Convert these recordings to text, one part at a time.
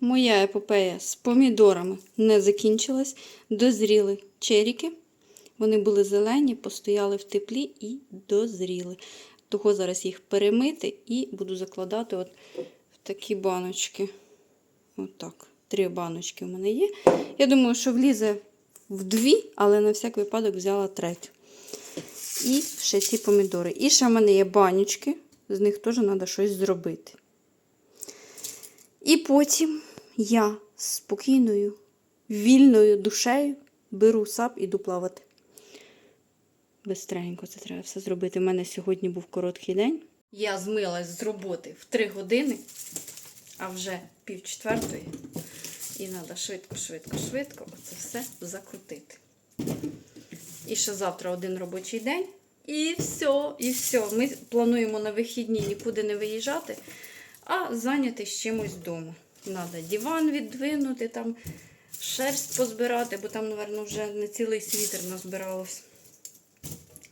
Моя епопея з помідорами не закінчилась. Дозріли черіки. Вони були зелені, постояли в теплі і дозріли. Того зараз їх перемити і буду закладати от в такі баночки. Отак. Три баночки в мене є. Я думаю, що влізе в дві, але на всяк випадок взяла третю. І ще ці помідори. І ще в мене є банючки, з них теж треба щось зробити. І потім я спокійною, вільною душею беру сап і йду плавати. Бистренько це треба все зробити. У мене сьогодні був короткий день. Я змилась з роботи в 3 години, а вже пів четвертої. І треба швидко, швидко, швидко оце все закрутити. І ще завтра один робочий день. І все, і все. Ми плануємо на вихідні нікуди не виїжджати, а зайнятися чимось вдома. Треба диван віддвинути, там шерсть позбирати, бо там, мабуть, вже не цілий світер назбиралось.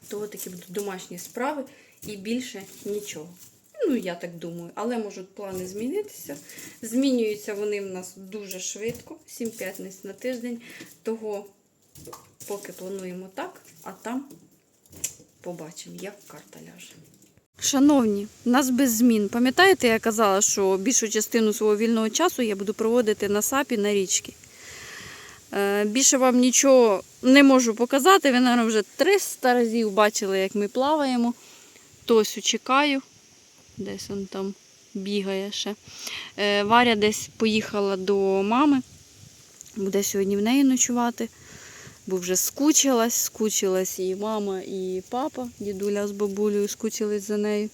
Того такі будуть домашні справи і більше нічого. Ну, я так думаю, але можуть плани змінитися. Змінюються вони в нас дуже швидко, 7 п'ятниць на тиждень. Того поки плануємо так, а там побачимо, як карта ляже. Шановні, нас без змін. Пам'ятаєте, я казала, що більшу частину свого вільного часу я буду проводити на сапі на річці. Е, Більше вам нічого не можу показати. Ви, мабуть, вже 300 разів бачили, як ми плаваємо. Тосю чекаю. Десь він там бігає ще. Е, Варя десь поїхала до мами. Буде сьогодні в неї ночувати. Бо вже скучилась, скучилась і мама, і папа, дідуля з бабулею скучились за нею.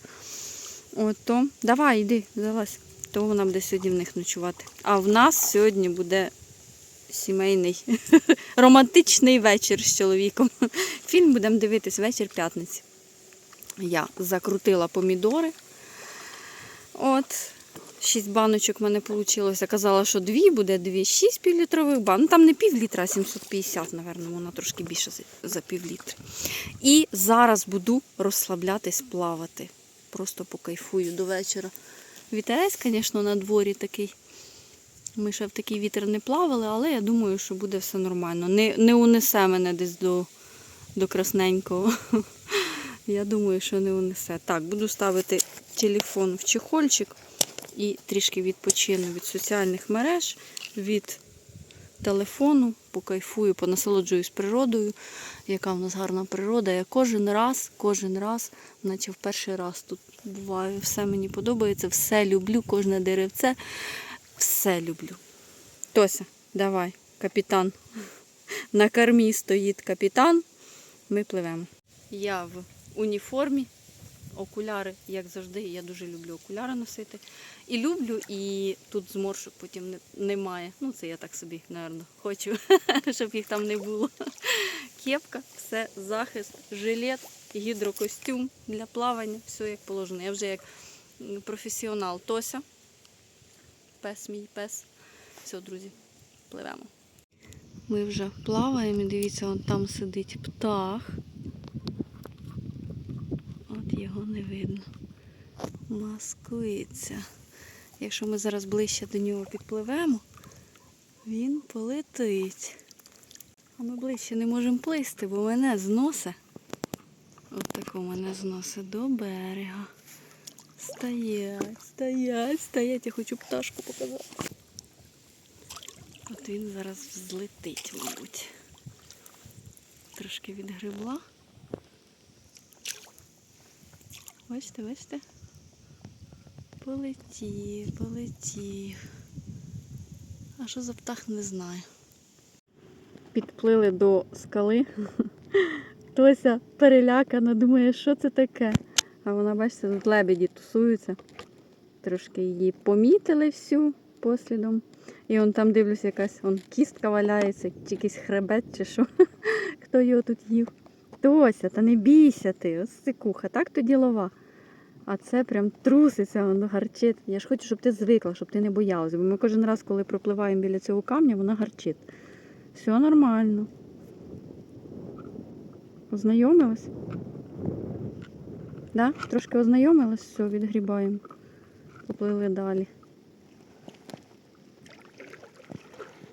От то давай, йди, залазь. То вона буде сьогодні в них ночувати. А в нас сьогодні буде сімейний романтичний вечір з чоловіком. Фільм будемо дивитись вечір п'ятниці. Я закрутила помідори. От, шість баночок в мене вийшло. Казала, що дві буде, дві, шість півлітрових бан. Ну, там не пів літра, а 750, напевно, вона трошки більше за- за пів літра. І зараз буду розслаблятись, плавати. Просто покайфую до вечора. Вітерець, звісно, на дворі такий. Ми ще в такий вітер не плавали, але я думаю, що буде все нормально. Не, не унесе мене десь до, до красненького. Я думаю, що не унесе. Так, буду ставити телефон в чехольчик і трішки відпочину від соціальних мереж, від телефону, покайфую, понасолоджуюсь природою, яка в нас гарна природа. Я кожен раз, кожен раз, наче в перший раз тут буваю. Все мені подобається, все люблю, кожне деревце, все люблю. Тося, давай, капітан. На кормі стоїть капітан. Ми пливемо. Я в уніформі, окуляри, як завжди, я дуже люблю окуляри носити. І люблю, і тут зморшок потім немає. Ну, це я так собі, напевно, хочу, щоб їх там не було. Кепка, все, захист, жилет, гідрокостюм для плавання, все як положено. Я вже як професіонал Тося. Пес мій пес. Все, друзі, пливемо. Ми вже плаваємо, дивіться, он там сидить птах. Його не видно. Маскується. Якщо ми зараз ближче до нього підпливемо, він полетить. А ми ближче не можемо плисти, бо мене зносить. От тако мене зносить до берега. Стоять, стоять, стоять. Я хочу пташку показати. От він зараз взлетить, мабуть. Трошки відгребла. Бачите, бачите? Полетів, полетів. А що за птах, не знаю. Підплили до скали. Тося перелякана, думає, що це таке. А вона, бачите, тут лебеді тусуються. Трошки її помітили всю послідом. І он там дивлюся, якась он, кістка валяється, чи якийсь хребет, чи що. Хто його тут їв. Тося, та не бійся ти, ось сикуха, так то ділова. А це прям труситься, воно гарчить. Я ж хочу, щоб ти звикла, щоб ти не боялася. Бо ми кожен раз, коли пропливаємо біля цього камня, вона гарчить. Все нормально. Ознайомилась? Да? Трошки ознайомилась, все, відгрібаємо. Поплили далі.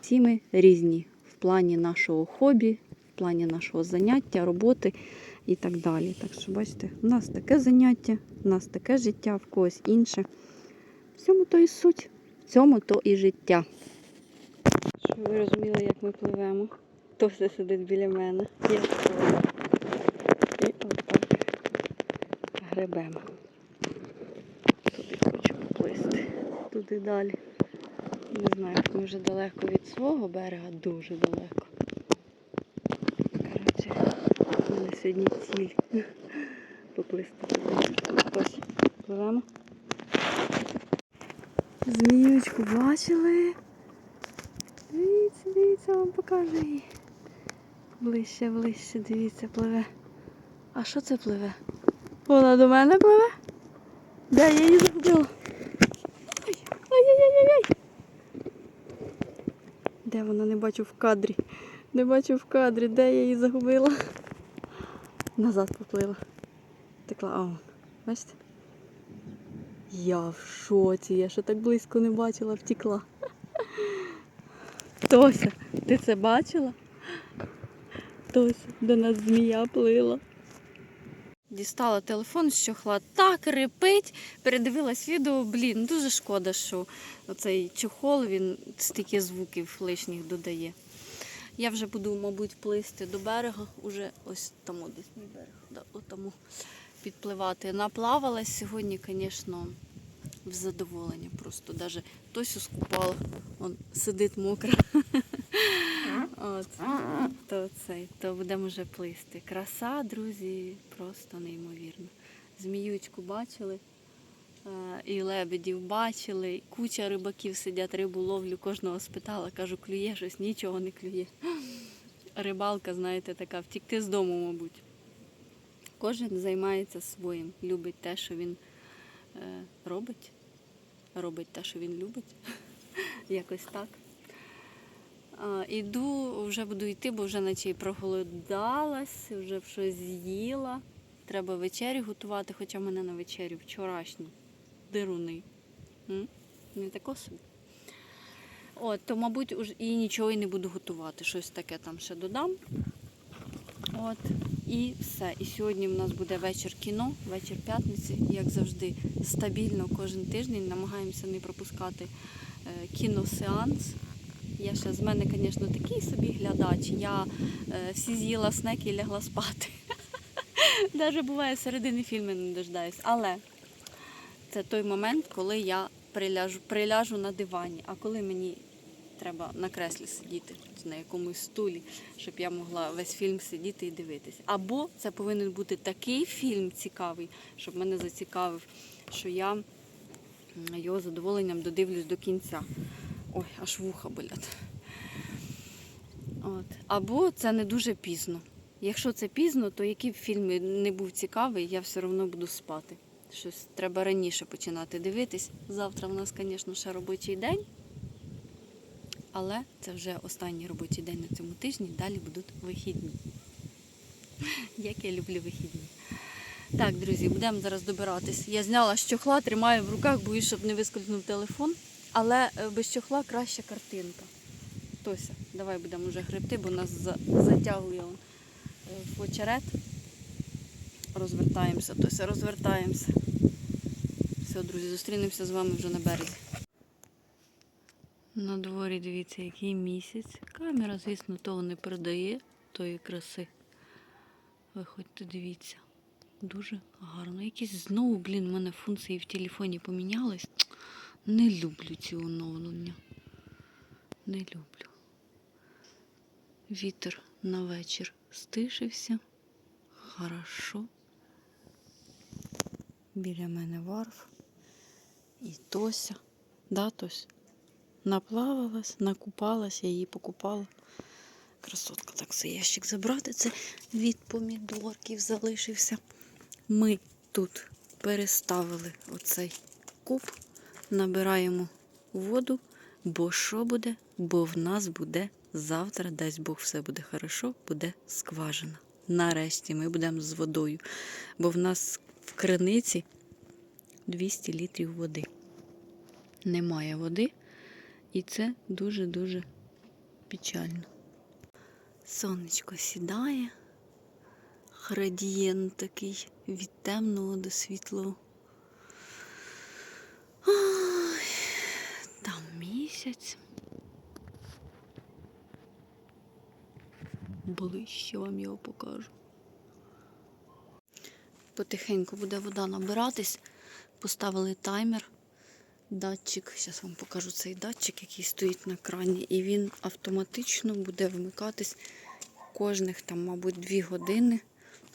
всі ми різні в плані нашого хобі, в плані нашого заняття, роботи і так далі. Так що, бачите, у нас таке заняття, у нас таке життя, в когось інше. В цьому то і суть, в цьому то і життя. Щоб ви розуміли, як ми пливемо. То все сидить біля мене. Я сходу. І отак гребемо. Туди хочу поплисти. Туди далі. Не знаю, ми вже далеко від свого берега, дуже далеко. Коротше, у мене сьогодні ціль поплисти. Ось, пливемо. Зміючку бачили? Дивіться, дивіться, вам покажу її. Ближче, ближче, дивіться, пливе. А що це пливе? Вона до мене пливе? Де я її загубила? Ай, Ай-яй-яй-яй! Де вона не бачу в кадрі? Не бачу в кадрі, де я її загубила. Назад поплила. Текла, а. Бачите? Я в шоці, я ще так близько не бачила, втекла. Тося, ти це бачила? Тося, до нас змія плила. Дістала телефон з чохла, так репить. Передивилась відео, блін, дуже шкода, що оцей чохол він стільки звуків лишніх додає. Я вже буду, мабуть, плисти до берега, уже ось там десь мій берег, да, отому підпливати. Наплавалась сьогодні, звісно, в задоволення. Просто навіть Тосю скупала, он сидить мокра. От, то, цей, то будемо вже плисти. Краса, друзі, просто неймовірна. Зміючку бачили, і лебедів бачили, і куча рибаків сидять, рибу ловлю, кожного спитала, кажу, клює щось, нічого не клює. Рибалка, знаєте, така, втікти з дому, мабуть. Кожен займається своїм, любить те, що він е, робить. Робить те, що він любить. Якось так. Іду, вже буду йти, бо вже наче й проголодалась, вже щось з'їла. Треба вечерю готувати, хоча мене на вечерю вчорашні дируни. Не тако собі. От, то, мабуть, уж і нічого і не буду готувати. Щось таке там ще додам. От, і все. І сьогодні в нас буде вечір кіно, вечір п'ятниці, як завжди, стабільно кожен тиждень. Намагаємося не пропускати е, кіносеанс. Я ще з мене, звісно, такий собі глядач. Я е, всі з'їла снеки і лягла спати. Навіть буває середини фільму не дождаюсь. Але це той момент, коли я приляжу, приляжу на дивані. А коли мені треба на креслі сидіти, на якомусь стулі, щоб я могла весь фільм сидіти і дивитись. Або це повинен бути такий фільм цікавий, щоб мене зацікавив, що я його задоволенням додивлюсь до кінця. Ой, аж вуха болять. От. Або це не дуже пізно. Якщо це пізно, то який б фільм не був цікавий, я все одно буду спати. Щось треба раніше починати дивитись. Завтра в нас, звісно, ще робочий день. Але це вже останній робочий день на цьому тижні, далі будуть вихідні. Як я люблю вихідні. Так, друзі, будемо зараз добиратись. Я зняла чохла, тримаю в руках, боюсь, щоб не вискользнув телефон. Але е, без чохла краща картинка. Тося, давай будемо вже гребти, бо нас за- затягує е, в очерет. Розвертаємося, Тося, розвертаємося. Все, друзі, зустрінемося з вами вже на березі. На дворі дивіться, який місяць. Камера, звісно, того не передає тої краси. Виходьте, дивіться. Дуже гарно. Якісь знову, блін, у мене функції в телефоні помінялись. Не люблю ці оновлення. Не люблю. Вітер на вечір стишився. Хорошо. Біля мене варф. І Тося. Да, Тось? Наплавалась, накупалась, я її покупала. Красотка, так це ящик забрати. Це від помідорків залишився. Ми тут переставили оцей куб, набираємо воду, бо що буде? Бо в нас буде завтра, дасть Бог, все буде хорошо, буде скважина. Нарешті ми будемо з водою, бо в нас в криниці 200 літрів води. Немає води, і це дуже-дуже печально. Сонечко сідає. Градієнт такий від темного до світлого. Ой, там місяць. Ближче вам його покажу. Потихеньку буде вода набиратись. Поставили таймер, датчик. Зараз вам покажу цей датчик, який стоїть на крані, і він автоматично буде вмикатись кожних там, мабуть, 2 години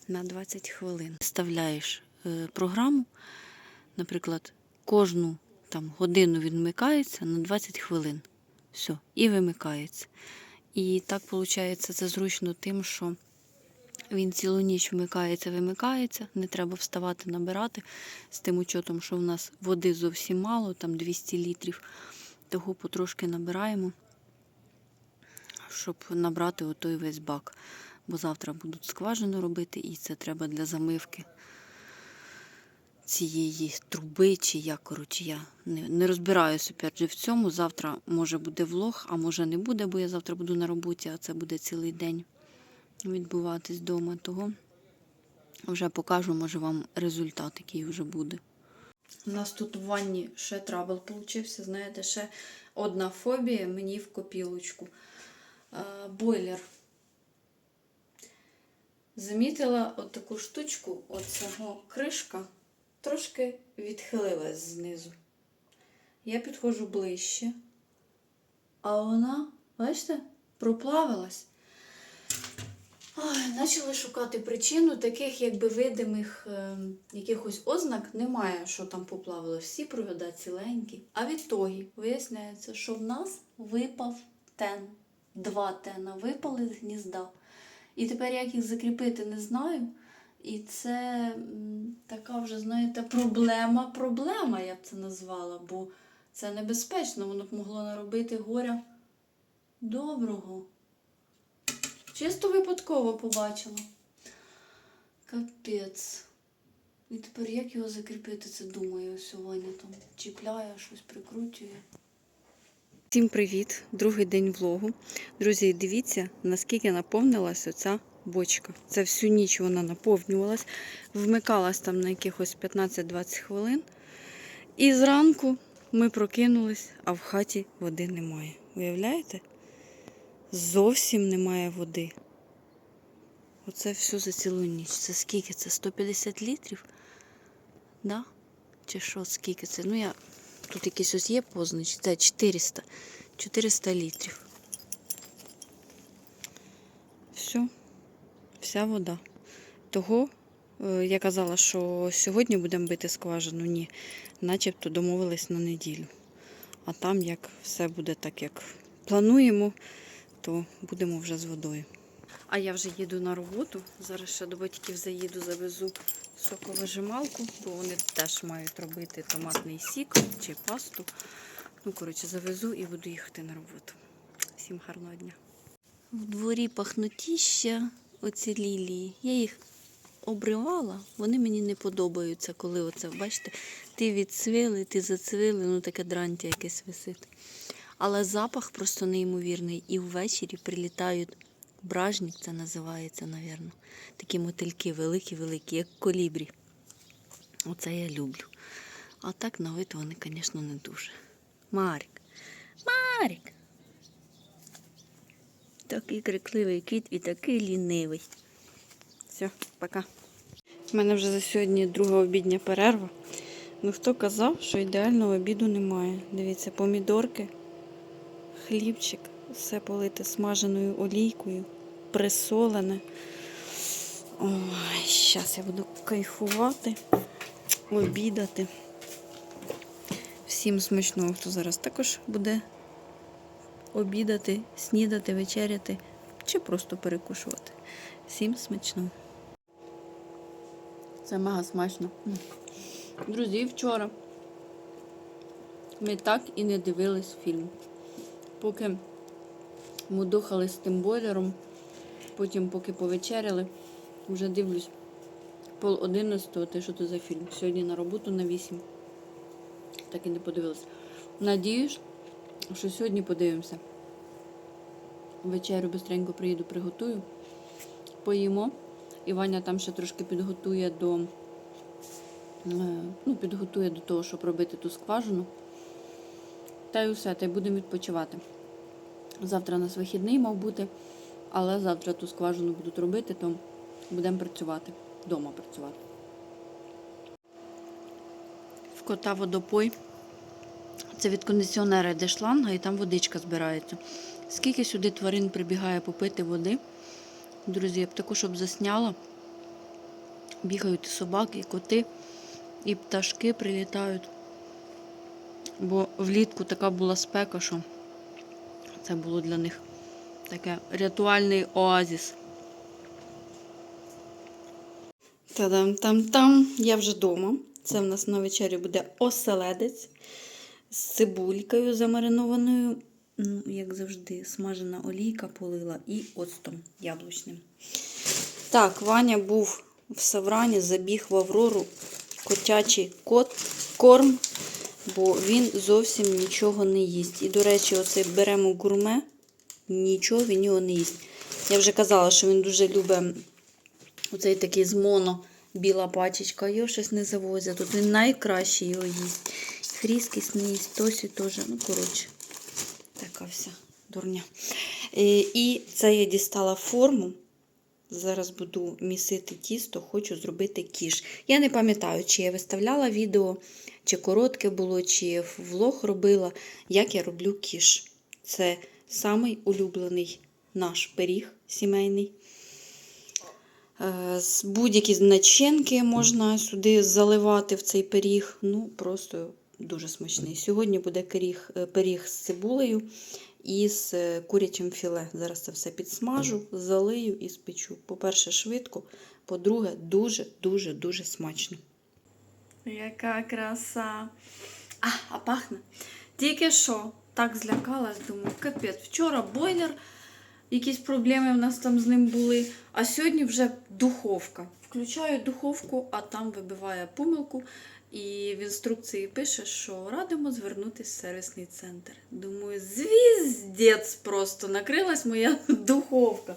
на 20 хвилин. Вставляєш е, програму, наприклад, кожну там, годину вмикається на 20 хвилин. Все, і вимикається. І так виходить, це зручно тим, що він цілу ніч вмикається, вимикається, не треба вставати, набирати з тим учетом, що в нас води зовсім мало, там 200 літрів. Того потрошки набираємо, щоб набрати отой весь бак. Бо завтра будуть скважину робити, і це треба для замивки цієї труби, чи як, коротше, я не, не розбираюся опять же в цьому. Завтра може буде влог, а може не буде, бо я завтра буду на роботі, а це буде цілий день відбуватись вдома. Того вже покажу, може, вам результат, який вже буде. У нас тут в ванні ще трабл получився. Знаєте, ще одна фобія мені в копілочку. Бойлер. Замітила от таку штучку, оцього кришка трошки відхилилась знизу. Я підходжу ближче, а вона, бачите, проплавилась. Почали шукати причину, таких якби видимих е, якихось ознак немає, що там поплавилось. Всі провода ціленькі. А відтоді виясняється, що в нас випав тен. Два тена випали з гнізда. І тепер як їх закріпити, не знаю. І це м, така вже, знаєте, проблема, проблема, я б це назвала, бо це небезпечно, воно б могло наробити горя доброго. Чисто випадково побачила. Капець. І тепер як його закріпити, це думаю, Ваня там чіпляє, щось прикручує. Всім привіт! Другий день влогу. Друзі, дивіться, наскільки наповнилась оця бочка. Це всю ніч вона наповнювалась, вмикалась там на якихось 15-20 хвилин. І зранку ми прокинулись, а в хаті води немає. Уявляєте? Зовсім немає води. Оце все за цілу ніч. Це скільки? Це 150 літрів? Да? Чи що, скільки це? Ну, я тут якийсь ось є позначки. Це 400. 400 літрів. Все. Вся вода. Того е, я казала, що сьогодні будемо бити скважину. Ні. Начебто домовились на неділю. А там як все буде так, як плануємо, то будемо вже з водою. А я вже їду на роботу. Зараз ще до батьків заїду, завезу соковижималку, бо вони теж мають робити томатний сік чи пасту. Ну, коротше, завезу і буду їхати на роботу. Всім гарного дня. В дворі пахнутіща, оці лілії. Я їх обривала, вони мені не подобаються, коли оце, бачите, ти відцвіли, ти зацвіли, ну таке дрантя якесь висить. Але запах просто неймовірний. І ввечері прилітають бражник, це називається, напевно. Такі мотильки великі-великі, як колібрі. Оце я люблю. А так на вид вони, звісно, не дуже. Марік. Марік. Такий крикливий кіт і такий лінивий. Все, пока. У мене вже за сьогодні друга обідня перерва. Ну хто казав, що ідеального обіду немає. Дивіться, помідорки, хлібчик, все полите смаженою олійкою, присолене. Ой, зараз я буду кайфувати, обідати. Всім смачного, хто зараз також буде обідати, снідати, вечеряти чи просто перекушувати. Всім смачного. Це мега смачно. Друзі, вчора ми так і не дивились фільм. Поки мудохали з тим бойлером, потім, поки повечеряли, вже дивлюсь пол одинадцятого, те, що це за фільм. Сьогодні на роботу на 8. Так і не подивилась. Надіюсь, що сьогодні подивимося. вечерю бистренько приїду, приготую. Поїмо. І Ваня там ще трошки підготує до, е, ну, підготує до того, щоб робити ту скважину. Та й усе, та й будемо відпочивати. Завтра у нас вихідний мав бути, але завтра ту скважину будуть робити, то будемо працювати. Вдома працювати. В кота водопой. Це від кондиціонера йде шланга і там водичка збирається. Скільки сюди тварин прибігає попити води. Друзі, я б таку, щоб засняла. Бігають і собаки, і коти, і пташки прилітають. Бо влітку така була спека, що це було для них таке рятуальний оазіс. Та-дам-там-там. Я вже вдома. Це в нас на вечері буде оселедець з цибулькою замаринованою, ну, як завжди, смажена олійка полила і оцтом яблучним. Так, Ваня був в Саврані, забіг в Аврору котячий кот, корм, бо він зовсім нічого не їсть. І, до речі, оцей беремо гурме, нічого він його не їсть. Я вже казала, що він дуже любить оцей такий з моно біла пачечка, його щось не завозять. Тут він найкраще його їсть. Хріскість не їсть, тосі теж. Ну, коротше, така вся дурня. Е, І це я дістала форму. Зараз буду місити тісто, хочу зробити кіш. Я не пам'ятаю, чи я виставляла відео, чи коротке було, чи влог робила, як я роблю кіш. Це самий улюблений наш пиріг сімейний. Е, З будь-які начинки можна сюди заливати в цей пиріг. Ну, просто дуже смачний. Сьогодні буде пиріг, е, пиріг з цибулею і з е, курячим філе. Зараз це все підсмажу, залию і спечу. По-перше, швидко, по-друге, дуже-дуже дуже смачно. Яка краса! А, а пахне. Тільки що так злякалась, думаю, капець. Вчора бойлер, якісь проблеми в нас там з ним були, а сьогодні вже духовка. Включаю духовку, а там вибиває помилку. І в інструкції пише, що радимо звернутися в сервісний центр. Думаю, звіздець просто накрилась моя духовка.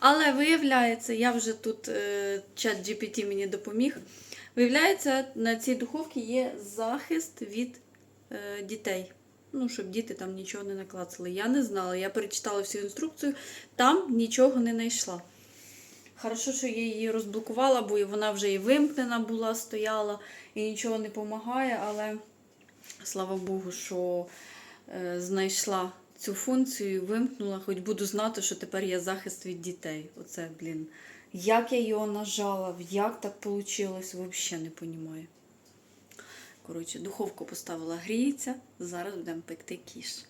Але виявляється, я вже тут е, чат GPT мені допоміг. Виявляється, на цій духовці є захист від е, дітей. Ну, щоб діти там нічого не наклацали. Я не знала, я перечитала всю інструкцію, там нічого не знайшла. Хорошо, що я її розблокувала, бо вона вже і вимкнена була, стояла і нічого не допомагає, але слава Богу, що е, знайшла цю функцію, вимкнула, хоч буду знати, що тепер є захист від дітей. Оце, блін. Як я його нажала, як так вийшло, взагалі не розумію. Коротше, духовку поставила гріється, зараз будемо пекти кіш.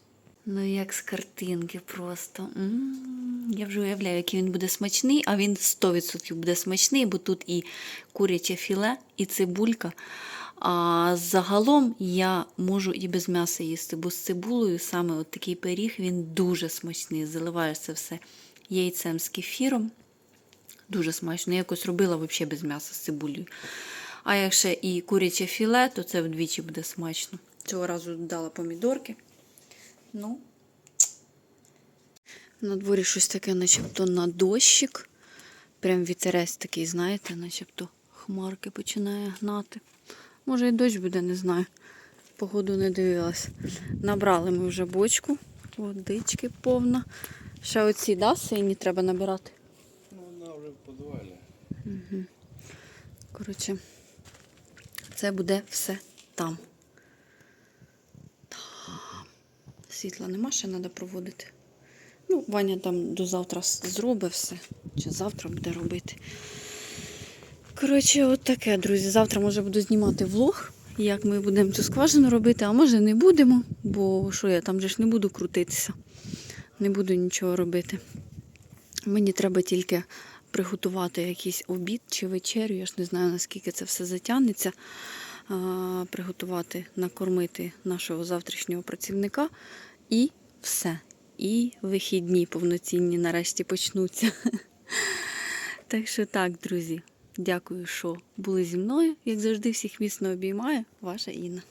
Ну, як з картинки просто. М, Я вже уявляю, який він буде смачний, а він 100% буде смачний, бо тут і куряче філе, і цибулька. А загалом я можу і без м'яса їсти, бо з цибулею саме от такий пиріг він дуже смачний. Заливаєш це все яйцем з кефіром. Дуже смачно. Я якось робила взагалі без м'яса з цибулею. А якщо і куряче філе, то це вдвічі буде смачно. Цього разу додала помідорки. Ну, на дворі щось таке, начебто на дощик. Прям вітерець такий, знаєте, начебто хмарки починає гнати. Може і дощ буде, не знаю. Погоду не дивилась. Набрали ми вже бочку, водички повна. Ще оці, да, сині треба набирати. Ну, вона вже в підвалі. Коротше, це буде все там. Там. Світла нема, ще треба проводити. Ну, Ваня там до завтра зробить все. Чи завтра буде робити. Коротше, от таке, друзі. Завтра, може, буду знімати влог, як ми будемо цю скважину робити, а може не будемо, бо що я там же ж не буду крутитися. Не буду нічого робити. Мені треба тільки приготувати якийсь обід чи вечерю. Я ж не знаю, наскільки це все затягнеться. Приготувати, накормити нашого завтрашнього працівника і все. І вихідні повноцінні нарешті почнуться. Так що так, друзі, дякую, що були зі мною. Як завжди, всіх міцно обіймаю. Ваша Інна.